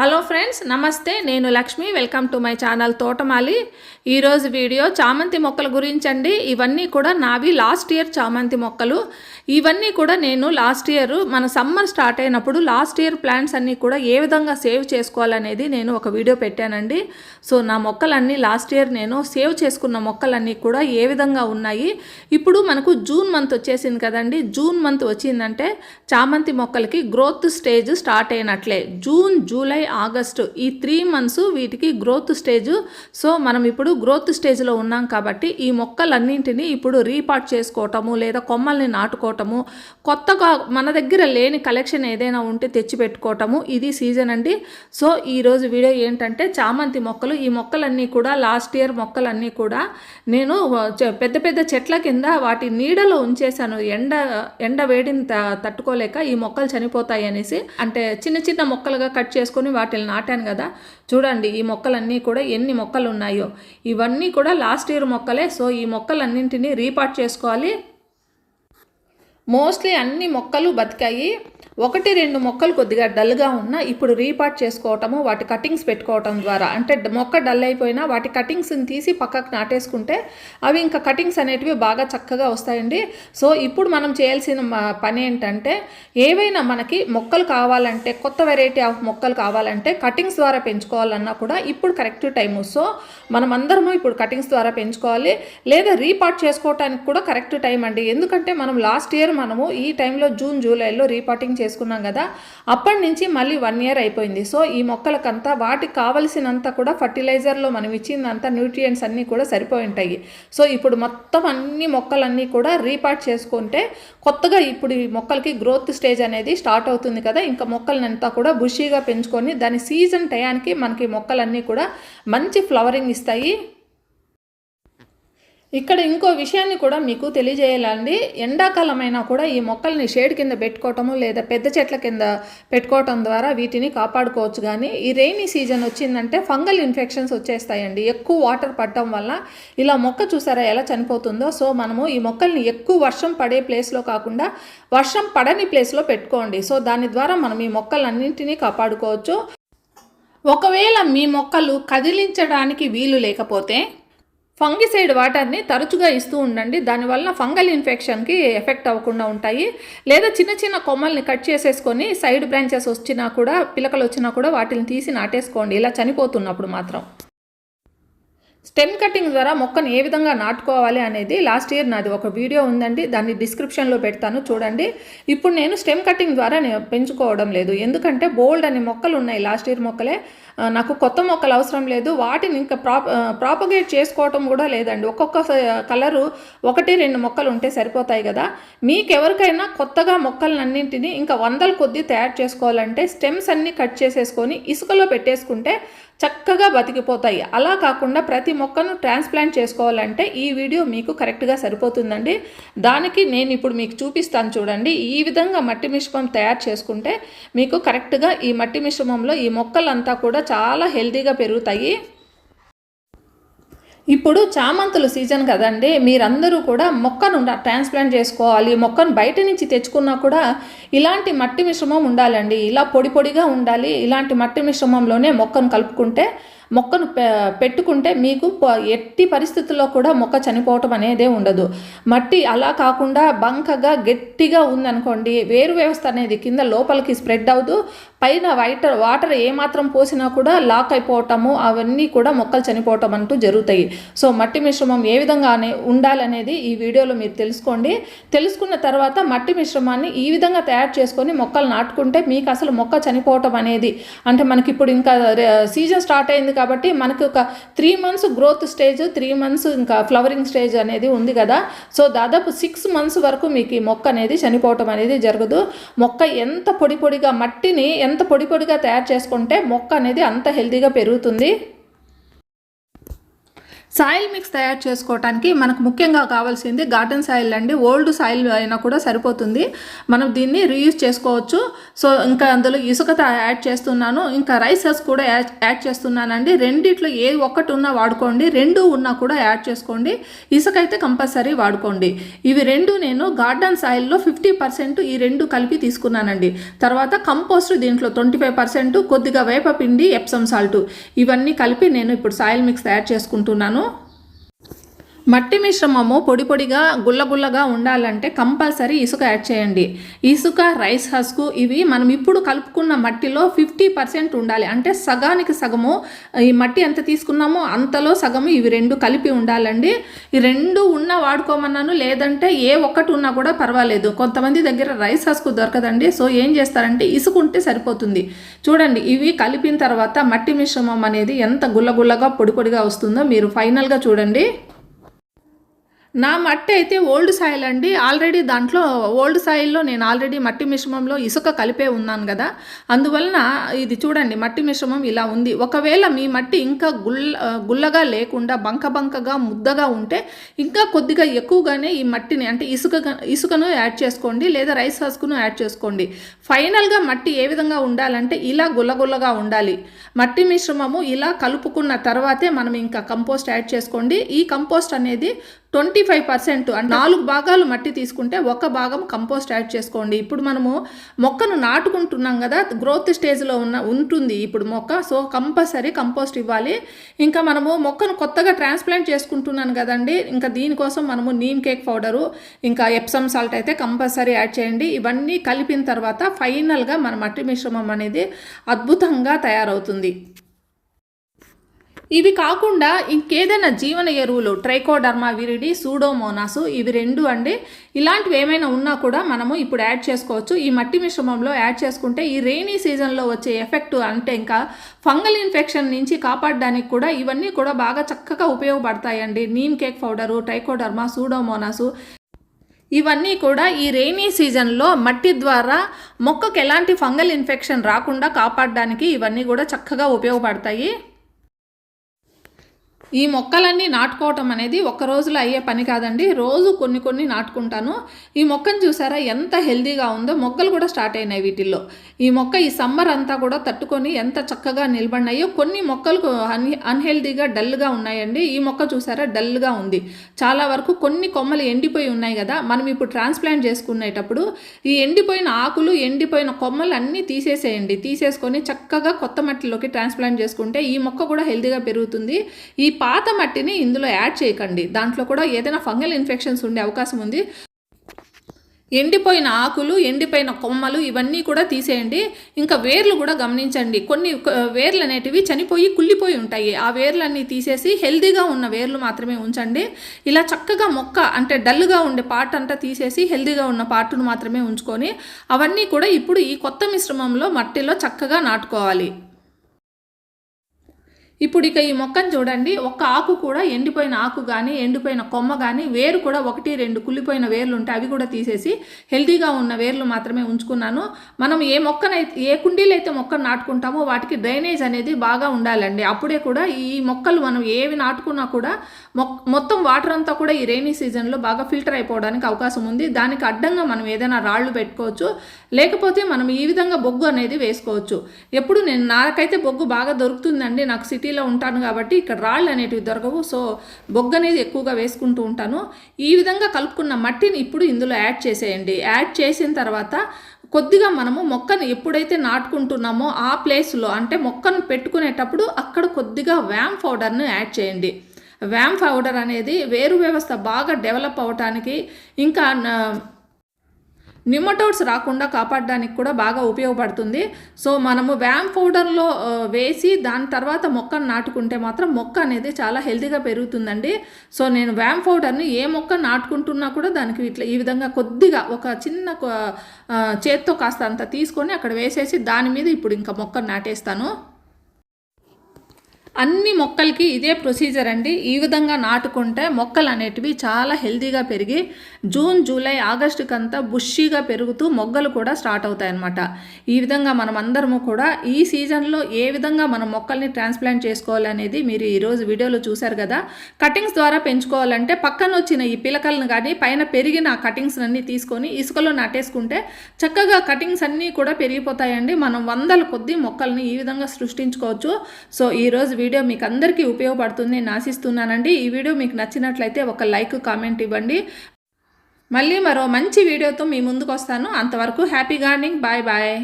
Hello friends నమస్తే. నేను Lakshmi. Welcome to my channel Thotamali. ఈరోజు వీడియో చామంతి మొక్కల గురించి అండి ఇవన్నీ కూడా నావి లాస్ట్ ఇయర్ చామంతి మొక్కలు. ఇవన్నీ కూడా నేను లాస్ట్ ఇయర్ మన సమ్మర్ స్టార్ట్ అయినప్పుడు లాస్ట్ ఇయర్ ప్లాంట్స్ అన్నీ కూడా ఏ విధంగా సేవ్ చేసుకోవాలనేది నేను ఒక వీడియో పెట్టానండి. సో నా మొక్కలన్నీ లాస్ట్ ఇయర్ నేను సేవ్ చేసుకున్న మొక్కలన్నీ కూడా ఏ విధంగా ఉన్నాయి? ఇప్పుడు మనకు జూన్ మంత్ వచ్చేసింది కదండి. జూన్ మంత్ వచ్చిందంటే చామంతి మొక్కలకి growth stage start అయినట్లే. June July August. ఈ త్రీ మంత్స్ వీటికి గ్రోత్ స్టేజ్ సో మనం ఇప్పుడు గ్రోత్ స్టేజ్లో ఉన్నాం కాబట్టి ఈ మొక్కలన్నింటినీ ఇప్పుడు రీపాట్ చేసుకోవటము లేదా కొమ్మల్ని నాటుకోవటము కొత్తగా మన దగ్గర లేని కలెక్షన్ ఏదైనా ఉంటే తెచ్చి పెట్టుకోవటము ఇది సీజన్ అండి. సో ఈరోజు వీడియో ఏంటంటే చామంతి మొక్కలు. ఈ మొక్కలన్నీ కూడా లాస్ట్ ఇయర్ మొక్కలన్నీ కూడా నేను పెద్ద పెద్ద చెట్ల కింద వాటి నీడలో ఉంచేశాను. ఎండ ఎండ వేడిని తట్టుకోలేక ఈ మొక్కలు చనిపోతాయి అనేసి అంటే చిన్న చిన్న మొక్కలుగా కట్ చేసుకొని వాటిని నాటాను కదా. చూడండి ఈ మొక్కలన్నీ కూడా ఎన్ని మొక్కలు ఉన్నాయో ఇవన్నీ కూడా లాస్ట్ ఇయర్ మొక్కలే. సో ఈ మొక్కలన్నింటినీ రీపాట్ చేసుకోవాలి. మోస్ట్లీ అన్ని మొక్కలు బతికాయి. ఒకటి రెండు మొక్కలు కొద్దిగా డల్గా ఉన్నా ఇప్పుడు రీపాట్ చేసుకోవటము వాటి కటింగ్స్ పెట్టుకోవటం ద్వారా. అంటే డ- మొక్క డల్ అయిపోయినా వాటి కటింగ్స్ని తీసి పక్కకు నాటేసుకుంటే అవి ఇంకా కటింగ్స్ అనేటివి బాగా చక్కగా వస్తాయండి. సో ఇప్పుడు మనం చేయాల్సిన పని ఏంటంటే ఏవైనా మనకి మొక్కలు కావాలంటే కొత్త వెరైటీ ఆఫ్ మొక్కలు కావాలంటే కటింగ్స్ ద్వారా పెంచుకోవాలన్నా కూడా ఇప్పుడు కరెక్ట్ టైము. సో మనం అందరము ఇప్పుడు కటింగ్స్ ద్వారా పెంచుకోవాలి. లేదా రీపాట్ చేసుకోవటానికి కూడా కరెక్ట్ టైం అండి ఎందుకంటే మనం లాస్ట్ ఇయర్ మనము ఈ టైంలో జూన్ జూలైలో రీపాటింగ్ చేసుకున్నాం కదా అప్పటి నుంచి మళ్ళీ వన్ ఇయర్ అయిపోయింది. సో ఈ మొక్కలకంతా వాటికి కావలసినంత కూడా ఫర్టిలైజర్లో మనం ఇచ్చిందంతా న్యూట్రియంట్స్ అన్నీ కూడా సరిపోయి ఉంటాయి. సో ఇప్పుడు మొత్తం అన్ని మొక్కలన్నీ కూడా రీపార్ట్ చేసుకుంటే కొత్తగా ఇప్పుడు ఈ మొక్కలకి గ్రోత్ స్టేజ్ అనేది స్టార్ట్ అవుతుంది కదా ఇంకా మొక్కలనంతా కూడా బుషీగా పెంచుకొని దాని సీజన్ టయానికి మనకి మొక్కలన్నీ కూడా మంచి ఫ్లవరింగ్ ఇస్తాయి. ఇక్కడ ఇంకో విషయాన్ని కూడా మీకు తెలియజేయాలండి. ఎండాకాలమైనా కూడా ఈ మొక్కల్ని షేడ్ కింద పెట్టుకోవటము లేదా పెద్ద చెట్ల కింద పెట్టుకోవటం ద్వారా వీటిని కాపాడుకోవచ్చు. కానీ ఈ రెయినీ సీజన్ వచ్చిందంటే ఫంగల్ ఇన్ఫెక్షన్స్ వచ్చేస్తాయండి. ఎక్కువ వాటర్ పడటం వల్ల ఇలా మొక్క చూసారా ఎలా చనిపోతుందో? సో మనము ఈ మొక్కల్ని ఎక్కువ వర్షం పడే ప్లేస్లో కాకుండా వర్షం పడని ప్లేస్లో పెట్టుకోండి. సో దాని ద్వారా మనం ఈ మొక్కలన్నింటినీ కాపాడుకోవచ్చు. ఒకవేళ మీ మొక్కలు కదిలించడానికి వీలు లేకపోతే ఫంగిసైడ్ వాటర్ని తరచుగా ఇస్తూ ఉండండి. దానివల్ల ఫంగల్ ఇన్ఫెక్షన్కి ఎఫెక్ట్ అవ్వకుండా ఉంటాయి. లేదా చిన్న చిన్న కొమ్మల్ని కట్ చేసేసుకొని సైడ్ బ్రాంచెస్ వచ్చినా కూడా పిలకలు వచ్చినా కూడా వాటిని తీసి నాటేసుకోండి. ఇలా చనిపోతున్నప్పుడు మాత్రం. స్టెమ్ కటింగ్ ద్వారా మొక్కను ఏ విధంగా నాటుకోవాలి అనేది లాస్ట్ ఇయర్ నాది ఒక వీడియో ఉందండి. దాన్ని డిస్క్రిప్షన్లో పెడతాను చూడండి. ఇప్పుడు నేను స్టెమ్ కటింగ్ ద్వారా నేను పెంచుకోవడం లేదు. ఎందుకంటే బోల్డ్ అనే మొక్కలు ఉన్నాయి లాస్ట్ ఇయర్ మొక్కలే. నాకు కొత్త మొక్కలు అవసరం లేదు. వాటిని ఇంకా ప్రాపగేట్ చేసుకోవటం కూడా లేదండి. ఒక్కొక్క కలరు ఒకటి రెండు మొక్కలు ఉంటే సరిపోతాయి కదా. మీకు ఎవరికైనా కొత్తగా మొక్కలన్నింటినీ ఇంకా వందల కొద్దీ తయారు చేసుకోవాలంటే స్టెమ్స్ అన్నీ కట్ చేసేసుకొని ఇసుకలో పెట్టేసుకుంటే చక్కగా బతికిపోతాయి. అలా కాకుండా ప్రతి మొక్కను ట్రాన్స్ప్లాంట్ చేసుకోవాలంటే ఈ వీడియో మీకు కరెక్ట్గా సరిపోతుందండి. దానికి నేను ఇప్పుడు మీకు చూపిస్తాను చూడండి. ఈ విధంగా మట్టి మిశ్రమం తయారు చేసుకుంటే మీకు కరెక్ట్గా ఈ మట్టి మిశ్రమంలో ఈ మొక్కలంతా కూడా చాలా హెల్తీగా పెరుగుతాయి. ఇప్పుడు చామంతుల సీజన్ కదండి మీరందరూ కూడా మొక్కను ట్రాన్స్ప్లాంట్ చేసుకోవాలి మొక్కను బయట నుంచి తెచ్చుకున్నా కూడా ఇలాంటి మట్టి మిశ్రమం ఉండాలండి. ఇలా పొడి పొడిగా ఉండాలి ఇలాంటి మట్టి మిశ్రమంలోనే మొక్కను కలుపుకుంటే మొక్కను పె- పెట్టుకుంటే మీకు ఎట్టి పరిస్థితుల్లో కూడా మొక్క చనిపోవటం అనేదే ఉండదు. మట్టి అలా కాకుండా బంకగా గట్టిగా ఉందనుకోండి వేరు వ్యవస్థ అనేది కింద లోపలికి స్ప్రెడ్ అవుతూ పైన వైటర్ వాటర్ ఏమాత్రం పోసినా కూడా లాక్ అయిపోవటము అవన్నీ కూడా మొక్కలు చనిపోవటం అంటూ జరుగుతాయి. సో మట్టి మిశ్రమం ఏ విధంగా అనే ఉండాలనేది ఈ వీడియోలో మీరు తెలుసుకోండి. తెలుసుకున్న తర్వాత మట్టి మిశ్రమాన్ని ఈ విధంగా తయారు చేసుకొని మొక్కలు నాటుకుంటే మీకు అసలు మొక్క చనిపోవటం అనేది అంటే మనకి ఇప్పుడు ఇంకా సీజన్ స్టార్ట్ అయింది కాబట్టి మనకి ఒక three months growth stage three months ఇంకా ఫ్లవరింగ్ స్టేజ్ అనేది ఉంది కదా. సో దాదాపు సిక్స్ మంత్స్ వరకు మీకు ఈ మొక్క అనేది చనిపోవటం అనేది జరగదు. మొక్క ఎంత పొడి పొడిగా మట్టిని ఎంత పొడి పొడిగా తయారు చేసుకుంటే మొక్క అనేది అంత హెల్తీగా పెరుగుతుంది. సాయిల్ మిక్స్ తయారు చేసుకోవడానికి మనకు ముఖ్యంగా కావాల్సింది గార్డెన్ సాయిల్ అండి. ఓల్డ్ సాయిల్ అయినా కూడా సరిపోతుంది. మనం దీన్ని రీయూజ్ చేసుకోవచ్చు. సో ఇంకా అందులో ఇసుక యాడ్ చేస్తున్నాను. ఇంకా రైసెస్ కూడా యాడ్ యాడ్ చేస్తున్నానండి. రెండిట్లో ఏ ఒక్కటి ఉన్నా వాడుకోండి. రెండు ఉన్నా కూడా యాడ్ చేసుకోండి. ఇసుక అయితే కంపల్సరీ వాడుకోండి. ఇవి రెండు నేను గార్డెన్ సాయిల్లో ఫిఫ్టీ పర్సెంట్ ఈ రెండు కలిపి తీసుకున్నానండి. తర్వాత కంపోస్ట్ దీంట్లో ట్వంటీ ఫైవ్ పర్సెంట్ కొద్దిగా వేపపిండి ఎప్సమ్ సాల్ట్ ఇవన్నీ కలిపి నేను ఇప్పుడు సాయిల్ మిక్స్ తయారు చేసుకుంటున్నాను. మట్టి మిశ్రమము పొడి పొడిగా గుల్లగుల్లగా ఉండాలంటే కంపల్సరీ ఇసుక యాడ్ చేయండి. ఇసుక రైస్ హస్కు ఇవి మనం ఇప్పుడు కలుపుకున్న మట్టిలో ఫిఫ్టీ పర్సెంట్ ఉండాలి. అంటే సగానికి సగము ఈ మట్టి ఎంత తీసుకున్నామో అంతలో సగము ఇవి రెండు కలిపి ఉండాలండి. ఈ రెండు ఉన్నా వాడుకోమన్నాను లేదంటే ఏ ఒక్కటి ఉన్నా కూడా పర్వాలేదు. కొంతమంది దగ్గర రైస్ హస్కు దొరకదండి. సో ఏం చేస్తారంటే ఇసుక ఉంటే సరిపోతుంది. చూడండి ఇవి కలిపిన తర్వాత మట్టి మిశ్రమం అనేది ఎంత గుల్లగుల్లగా పొడి పొడిగా వస్తుందో మీరు ఫైనల్గా చూడండి. నా మట్టి అయితే ఓల్డ్ సాయిల్ అండి. ఆల్రెడీ దాంట్లో ఓల్డ్ సాయిల్లో నేను ఆల్రెడీ మట్టి మిశ్రమంలో ఇసుక కలిపే ఉన్నాను కదా. అందువలన ఇది చూడండి మట్టి మిశ్రమం ఇలా ఉంది. ఒకవేళ మీ మట్టి ఇంకా గుల్ల గుల్లగా లేకుండా బంక బంకగా ముద్దగా ఉంటే ఇంకా కొద్దిగా ఎక్కువగానే ఈ మట్టిని అంటే ఇసుక ఇసుకను యాడ్ చేసుకోండి లేదా రైస్ హస్కును యాడ్ చేసుకోండి. ఫైనల్గా మట్టి ఏ విధంగా ఉండాలంటే ఇలా గుల్లగుల్లగా ఉండాలి. మట్టి మిశ్రమము ఇలా కలుపుకున్న తర్వాతే మనం ఇంకా కంపోస్ట్ యాడ్ చేసుకోండి. ఈ కంపోస్ట్ అనేది ట్వంటీ ఫైవ్ పర్సెంట్ నాలుగు భాగాలు మట్టి తీసుకుంటే ఒక భాగం కంపోస్ట్ యాడ్ చేసుకోండి. ఇప్పుడు మనము మొక్కను నాటుకుంటున్నాం కదా గ్రోత్ స్టేజ్లో ఉన్న ఉంటుంది ఇప్పుడు మొక్క. సో కంపల్సరీ కంపోస్ట్ ఇవ్వాలి. ఇంకా మనము మొక్కను కొత్తగా ట్రాన్స్ప్లాంట్ చేసుకుంటున్నాను కదండి. ఇంకా దీనికోసం మనము నీమ్ కేక్ పౌడరు ఇంకా ఎప్సమ్ సాల్ట్ అయితే కంపల్సరీ యాడ్ చేయండి. ఇవన్నీ కలిపిన తర్వాత ఫైనల్గా మన మట్టి మిశ్రమం అనేది అద్భుతంగా తయారవుతుంది. ఇవి కాకుండా ఇంకేదైనా జీవన ఎరువులు ట్రైకోడర్మా విరిడి సూడోమోనాసు ఇవి రెండు అండి. ఇలాంటివి ఏమైనా ఉన్నా కూడా మనము ఇప్పుడు యాడ్ చేసుకోవచ్చు. ఈ మట్టి మిశ్రమంలో యాడ్ చేసుకుంటే ఈ రెయినీ సీజన్లో వచ్చే ఎఫెక్ట్ అంటే ఇంకా ఫంగల్ ఇన్ఫెక్షన్ నుంచి కాపాడడానికి కూడా ఇవన్నీ కూడా బాగా చక్కగా ఉపయోగపడతాయండి. Neem cake powder trichoderma pseudomonas ఇవన్నీ కూడా ఈ రెయినీ సీజన్లో మట్టి ద్వారా మొక్కకు ఎలాంటి ఫంగల్ ఇన్ఫెక్షన్ రాకుండా కాపాడడానికి ఇవన్నీ కూడా చక్కగా ఉపయోగపడతాయి. ఈ మొక్కలన్నీ నాటుకోవటం అనేది ఒక్క రోజులో అయ్యే పని కాదండి. రోజు కొన్ని కొన్ని నాటుకుంటాను. ఈ మొక్కను చూసారా? ఎంత హెల్దీగా ఉందో మొక్కలు కూడా స్టార్ట్ అయినాయి వీటిల్లో. ఈ మొక్క ఈ సమ్మర్ అంతా కూడా తట్టుకొని ఎంత చక్కగా నిలబడినాయో కొన్ని మొక్కలు అన్ అన్హెల్దీగా డల్గా ఉన్నాయండి. ఈ మొక్క చూసారా? డల్గా ఉంది. చాలా వరకు కొన్ని కొమ్మలు ఎండిపోయి ఉన్నాయి కదా? మనం ఇప్పుడు ట్రాన్స్ప్లాంట్ చేసుకునేటప్పుడు ఈ ఎండిపోయిన ఆకులు ఎండిపోయిన కొమ్మలు అన్నీ తీసేసేయండి. తీసేసుకొని చక్కగా కొత్త మట్టిలోకి ట్రాన్స్ప్లాంట్ చేసుకుంటే ఈ మొక్క కూడా హెల్దీగా పెరుగుతుంది. ఈ పాత మట్టిని ఇందులో యాడ్ చేయకండి. దాంట్లో కూడా ఏదైనా ఫంగల్ ఇన్ఫెక్షన్స్ ఉండే అవకాశం ఉంది. ఎండిపోయిన ఆకులు ఎండిపోయిన కొమ్మలు ఇవన్నీ కూడా తీసేయండి. ఇంకా వేర్లు కూడా గమనించండి. కొన్ని వేర్లు అనేటివి చనిపోయి కుళ్ళిపోయి ఉంటాయి. ఆ వేర్లన్నీ తీసేసి హెల్దీగా ఉన్న వేర్లు మాత్రమే ఉంచండి. ఇలా చక్కగా మొక్క అంటే డల్గా ఉండే పార్ట్ అంతా తీసేసి హెల్దీగా ఉన్న పార్ట్ను మాత్రమే ఉంచుకొని అవన్నీ కూడా ఇప్పుడు ఈ కొత్త మిశ్రమంలో మట్టిలో చక్కగా నాటుకోవాలి. ఇప్పుడు ఇక ఈ మొక్కను చూడండి ఒక్క ఆకు కూడా ఎండిపోయిన ఆకు కానీ ఎండిపోయిన కొమ్మ కానీ వేరు కూడా ఒకటి రెండు కుళ్ళిపోయిన వేర్లు ఉంటే అవి కూడా తీసేసి హెల్తీగా ఉన్న వేర్లు మాత్రమే ఉంచుకున్నాను. మనం ఏ మొక్కనైతే ఏ కుండీలు అయితే మొక్కను నాటుకుంటామో వాటికి డ్రైనేజ్ అనేది బాగా ఉండాలండి. అప్పుడే కూడా ఈ మొక్కలు మనం ఏవి నాటుకున్నా కూడా మొత్తం వాటర్ అంతా కూడా ఈ రైనీ సీజన్లో బాగా ఫిల్టర్ అయిపోవడానికి అవకాశం ఉంది. దానికి అడ్డంగా మనం ఏదైనా రాళ్ళు పెట్టుకోవచ్చు. లేకపోతే మనం ఈ విధంగా బొగ్గు అనేది వేసుకోవచ్చు. ఎప్పుడు నేను నాకైతే బొగ్గు బాగా దొరుకుతుందండి. నాకు సిటీ సిటీలో ఉంటాను కాబట్టి ఇక్కడ రాళ్ళు అనేటివి దొరకవు. సో బొగ్గు అనేది ఎక్కువగా వేసుకుంటూ ఉంటాను. ఈ విధంగా కలుపుకున్న మట్టిని ఇప్పుడు ఇందులో యాడ్ చేసేయండి. యాడ్ చేసిన తర్వాత కొద్దిగా మనము మొక్కను ఎప్పుడైతే నాటుకుంటున్నామో ఆ ప్లేస్లో అంటే మొక్కను పెట్టుకునేటప్పుడు అక్కడ కొద్దిగా వ్యామ్ పౌడర్ను యాడ్ చేయండి. వ్యామ్ పౌడర్ అనేది వేరు వ్యవస్థ బాగా డెవలప్ అవటానికి ఇంకా నా- నిమటోడ్స్ రాకుండా కాపాడడానికి కూడా బాగా ఉపయోగపడుతుంది. సో మనము వ్యామ్ పౌడర్లో వేసి దాని తర్వాత మొక్కను నాటుకుంటే మాత్రం మొక్క అనేది చాలా హెల్తీగా పెరుగుతుందండి. సో నేను వ్యామ్ పౌడర్ని ఏ మొక్క నాటుకుంటున్నా కూడా దానికి ఇట్లా ఈ విధంగా కొద్దిగా ఒక చిన్న చేత్తో కాస్త అంత తీసుకొని అక్కడ వేసేసి దాని మీద ఇప్పుడు ఇంకా మొక్కను నాటేస్తాను. అన్ని మొక్కలకి ఇదే ప్రొసీజర్ అండి. ఈ విధంగా నాటుకుంటే మొక్కలు అనేటివి చాలా హెల్తీగా పెరిగి జూన్ జూలై ఆగస్టుకంతా బుషీగా పెరుగుతూ మొగ్గలు కూడా స్టార్ట్ అవుతాయి అన్నమాట ఈ విధంగా మనం అందరము కూడా ఈ సీజన్లో ఏ విధంగా మనం మొక్కల్ని ట్రాన్స్ప్లాంట్ చేసుకోవాలి అనేది మీరు ఈరోజు వీడియోలో చూశారు కదా. కటింగ్స్ ద్వారా పెంచుకోవాలంటే పక్కన వచ్చిన ఈ పిలకలను కానీ పైన పెరిగిన ఆ కటింగ్స్ అన్నీ తీసుకొని ఇసుకలో నాటేసుకుంటే చక్కగా కటింగ్స్ అన్నీ కూడా పెరిగిపోతాయండి. మనం వందల కొద్ది మొక్కల్ని ఈ విధంగా సృష్టించుకోవచ్చు. సో ఈరోజు వీడియో మీకు అందరికీ ఉపయోగపడుతుంది నేను ఆశిస్తున్నానండి. ఈ వీడియో మీకు నచ్చినట్లయితే ఒక లైక్ కామెంట్ ఇవ్వండి. మళ్ళీ మరో మంచి వీడియోతో మీ ముందుకు వస్తాను అంతవరకు హ్యాపీ గార్డెనింగ్ బాయ్ బాయ్.